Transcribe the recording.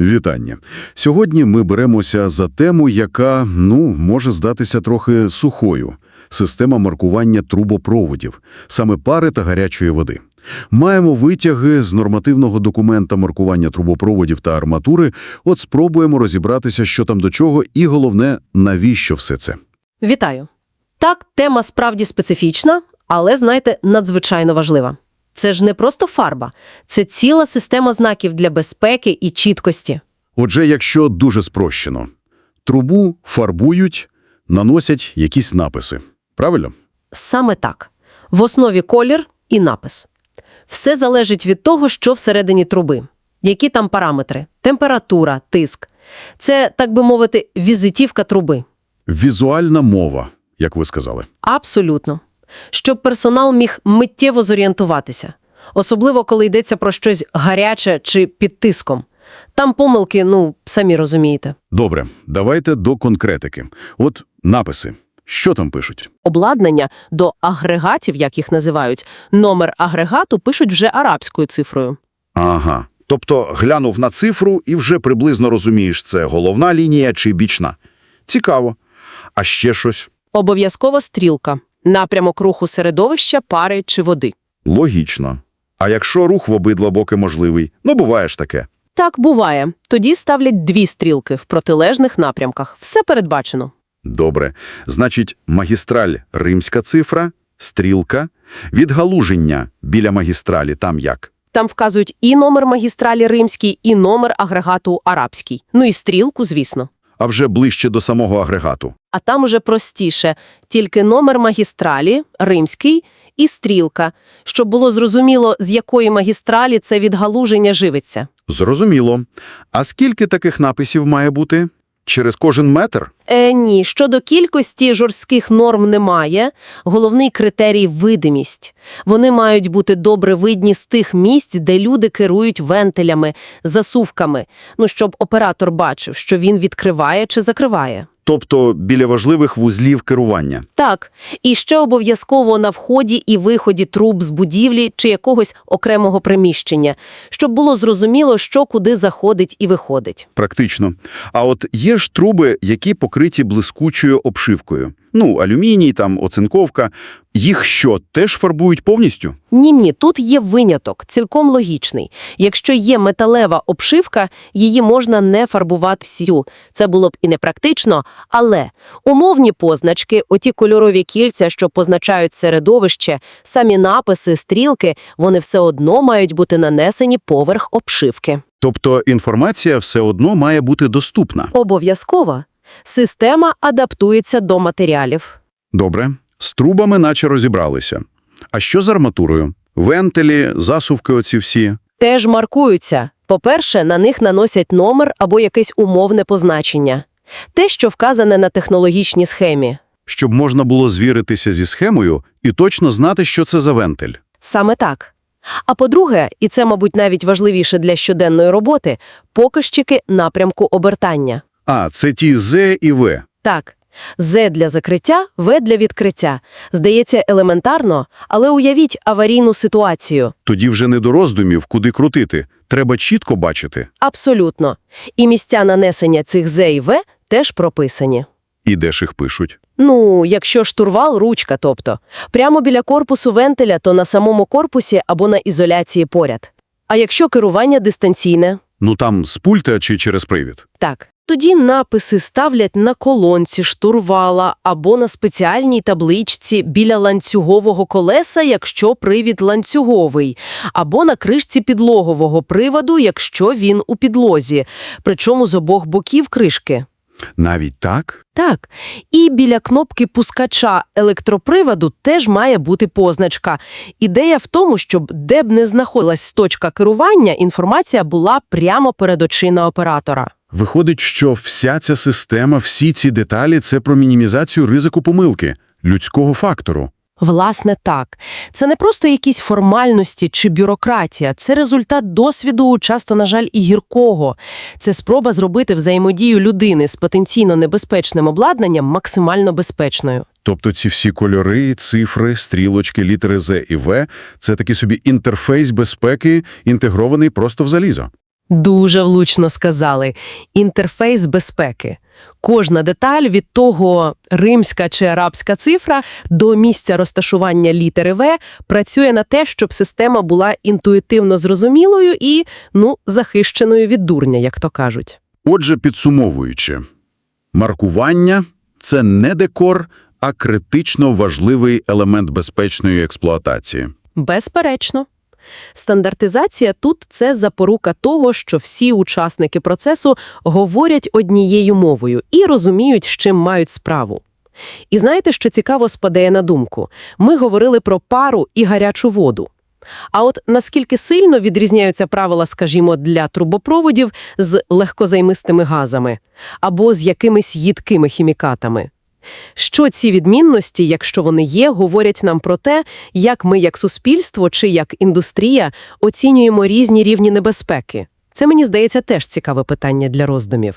Вітання. Сьогодні ми беремося за тему, яка, ну, може здатися трохи сухою. Система маркування трубопроводів, саме пари та гарячої води. Маємо витяги з нормативного документа маркування трубопроводів та арматури, от спробуємо розібратися, що там до чого, і головне, навіщо все це. Вітаю. Так, тема справді специфічна, але, знаєте, надзвичайно важлива. Це ж не просто фарба, це ціла система знаків для безпеки і чіткості. Отже, якщо дуже спрощено, трубу фарбують, наносять якісь написи. Правильно? Саме так. В основі колір і напис. Все залежить від того, що всередині труби. Які там параметри? Температура, тиск. Це, так би мовити, візитівка труби. Візуальна мова, як ви сказали. Абсолютно. Щоб персонал міг миттєво зорієнтуватися. Особливо, коли йдеться про щось гаряче чи під тиском. Там помилки, ну, самі розумієте. Добре, давайте до конкретики. От написи. Що там пишуть? обладнання до агрегатів, як їх називають, номер агрегату пишуть вже арабською цифрою. Ага. Тобто глянув на цифру і вже приблизно розумієш, це головна лінія чи бічна. Цікаво. А ще щось? Обов'язково стрілка, напрямок руху середовища, пари чи води. Логічно. А якщо рух в обидва боки можливий? Ну, буває ж таке. Так буває. Тоді ставлять дві стрілки в протилежних напрямках. Все передбачено. Добре. Значить, магістраль – римська цифра, стрілка, відгалуження біля магістралі там як? Там вказують і номер магістралі римський, і номер агрегату арабський. Ну і стрілку, звісно. А вже ближче до самого агрегату. А там уже простіше, тільки номер магістралі, римський, і стрілка, щоб було зрозуміло, з якої магістралі це відгалуження живиться. Зрозуміло. А скільки таких написів має бути? Через кожен метр? Е, ні, щодо кількості жорстких норм немає. Головний критерій – видимість. Вони мають бути добре видні з тих місць, де люди керують вентилями, засувками, ну, щоб оператор бачив, що він відкриває чи закриває. Тобто біля важливих вузлів керування. Так, і ще обов'язково на вході і виході труб з будівлі чи якогось окремого приміщення, щоб було зрозуміло, що куди заходить і виходить. Практично. А от є ж труби, які покриті блискучою обшивкою. Ну, алюміній, там, оцинковка. Їх що, теж фарбують повністю? Ні-ні, тут є виняток, цілком логічний. Якщо є металева обшивка, її можна не фарбувати всю. Це було б і непрактично, але умовні позначки, оті кольорові кільця, що позначають середовище, самі написи, стрілки, вони все одно мають бути нанесені поверх обшивки. Тобто інформація все одно має бути доступна. Обов'язково. Система адаптується до матеріалів. Добре. З трубами наче розібралися. А що з арматурою? Вентилі, засувки оці всі. Теж маркуються. По-перше, на них наносять номер або якесь умовне позначення. Те, що вказане на технологічній схемі. Щоб можна було звіритися зі схемою і точно знати, що це за вентиль. Саме так. А по-друге, і це, мабуть, навіть важливіше для щоденної роботи, показчики напрямку обертання. А, це ті З і В. Так, З для закриття, В для відкриття. Здається, елементарно, але уявіть аварійну ситуацію. Тоді вже не до роздумів, куди крутити. Треба чітко бачити. Абсолютно. І місця нанесення цих З і В теж прописані. І де ж їх пишуть. Ну, якщо штурвал, ручка, тобто. Прямо біля корпусу вентиля, то на самому корпусі або на ізоляції поряд. А якщо керування дистанційне? Ну там з пульта чи через привід. Так. Тоді написи ставлять на колонці штурвала або на спеціальній табличці біля ланцюгового колеса, якщо привід ланцюговий, або на кришці підлогового приводу, якщо він у підлозі, причому з обох боків кришки. Навіть так? Так, і біля кнопки пускача електроприводу теж має бути позначка. Ідея в тому, щоб де б не знаходилась точка керування, інформація була прямо перед очима оператора. Виходить, що вся ця система, всі ці деталі – це про мінімізацію ризику помилки, людського фактору. Власне, так. Це не просто якісь формальності чи бюрократія, це результат досвіду, часто, на жаль, і гіркого. Це спроба зробити взаємодію людини з потенційно небезпечним обладнанням максимально безпечною. Тобто ці всі кольори, цифри, стрілочки, літери З і В – це такий собі інтерфейс безпеки, інтегрований просто в залізо. Дуже влучно сказали. Інтерфейс безпеки. Кожна деталь від того римська чи арабська цифра до місця розташування літери В працює на те, щоб система була інтуїтивно зрозумілою і, ну, захищеною від дурня, як то кажуть. Отже, підсумовуючи, маркування – це не декор, а критично важливий елемент безпечної експлуатації. Безперечно. Стандартизація тут – це запорука того, що всі учасники процесу говорять однією мовою і розуміють, з чим мають справу. І знаєте, що цікаво спадає на думку? Ми говорили про пару і гарячу воду. А от наскільки сильно відрізняються правила, скажімо, для трубопроводів з легкозаймистими газами або з якимись їдкими хімікатами? Що ці відмінності, якщо вони є, говорять нам про те, як ми як суспільство чи як індустрія оцінюємо різні рівні небезпеки? Це, мені здається, теж цікаве питання для роздумів.